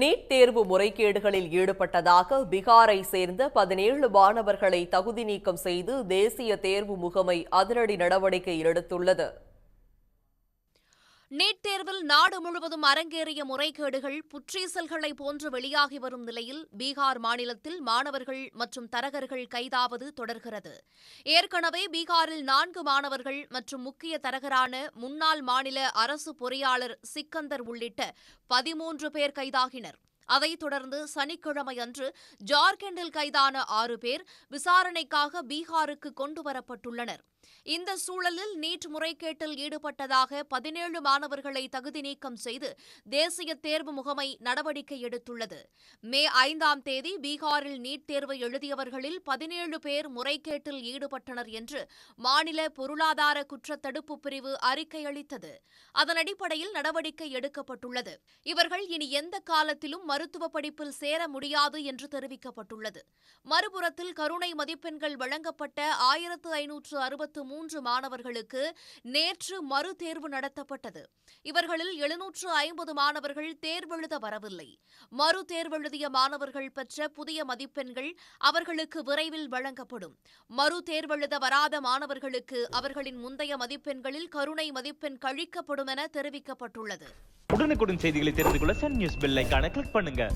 NEET தேர்வு முறைகேடுகளில் ஈடுபட்டதாக பீகாரை சேர்ந்த பதினேழு மாணவர்களை தகுதி நீக்கம் செய்து தேசிய தேர்வு முகமை அதிரடி நடவடிக்கை எடுத்துள்ளது. நீட் தேர்வில் நாடு முழுவதும் அரங்கேறிய முறைகேடுகள் புற்றீசல்களை போன்று வெளியாகி வரும் நிலையில் பீகார் மாநிலத்தில் மாணவர்கள் மற்றும் தரகர்கள் கைதாவது தொடர்கிறது. ஏற்கனவே பீகாரில் நான்கு மாணவர்கள் மற்றும் முக்கிய தரகரான முன்னாள் மாநில அரசு பொறியாளர் சிக்கந்தர் உள்ளிட்ட பதிமூன்று பேர் கைதாகினர். அதைத் தொடர்ந்து சனிக்கிழமை அன்று ஜார்க்கண்டில் கைதான ஆறு பேர் விசாரணைக்காக பீகாருக்கு கொண்டுவரப்பட்டுள்ளனர் இந்த சூழலில் நீட் முறைகேட்டில் ஈடுபட்டதாக பதினேழு மாணவர்களை தகுதி நீக்கம் செய்து தேசிய தேர்வு முகமை நடவடிக்கை எடுத்துள்ளது. மே ஐந்தாம் தேதி பீகாரில் நீட் தேர்வு எழுதியவர்களில் பதினேழு பேர் முறைகேட்டில் ஈடுபட்டனர் என்று மாநில பொருளாதார குற்றத்தடுப்பு பிரிவு அறிக்கை அளித்தது. அதன் அடிப்படையில் நடவடிக்கை எடுக்கப்பட்டுள்ளது. இவர்கள் இனி எந்த காலத்திலும் மருத்துவ படிப்பில் சேர முடியாது என்று தெரிவிக்கப்பட்டுள்ளது. மறுபுறத்தில் கருணை மதிப்பெண்கள் வழங்கப்பட்ட ஆயிரத்து ஐநூற்று அறுபத்தி மூன்று மாணவர்களுக்கு நேற்று மறுதேர்வு நடத்தப்பட்டது. இவர்களில் எழுநூற்று ஐம்பது மாணவர்கள் தேர்வெழுத வரவில்லை. மறு தேர்வெழுதிய மாணவர்கள் பெற்ற புதிய மதிப்பெண்கள் அவர்களுக்கு விரைவில் வழங்கப்படும். மறு தேர்வெழுத வராத மாணவர்களுக்கு அவர்களின் முந்தைய மதிப்பெண்களில் கருணை மதிப்பெண் கழிக்கப்படும் என தெரிவிக்கப்பட்டுள்ளது. உடனுக்குடன் செய்திகளை தெரிந்து கொள்ள சன் நியூஸ் பெல்லைக்கான கிளிக் பண்ணுங்க.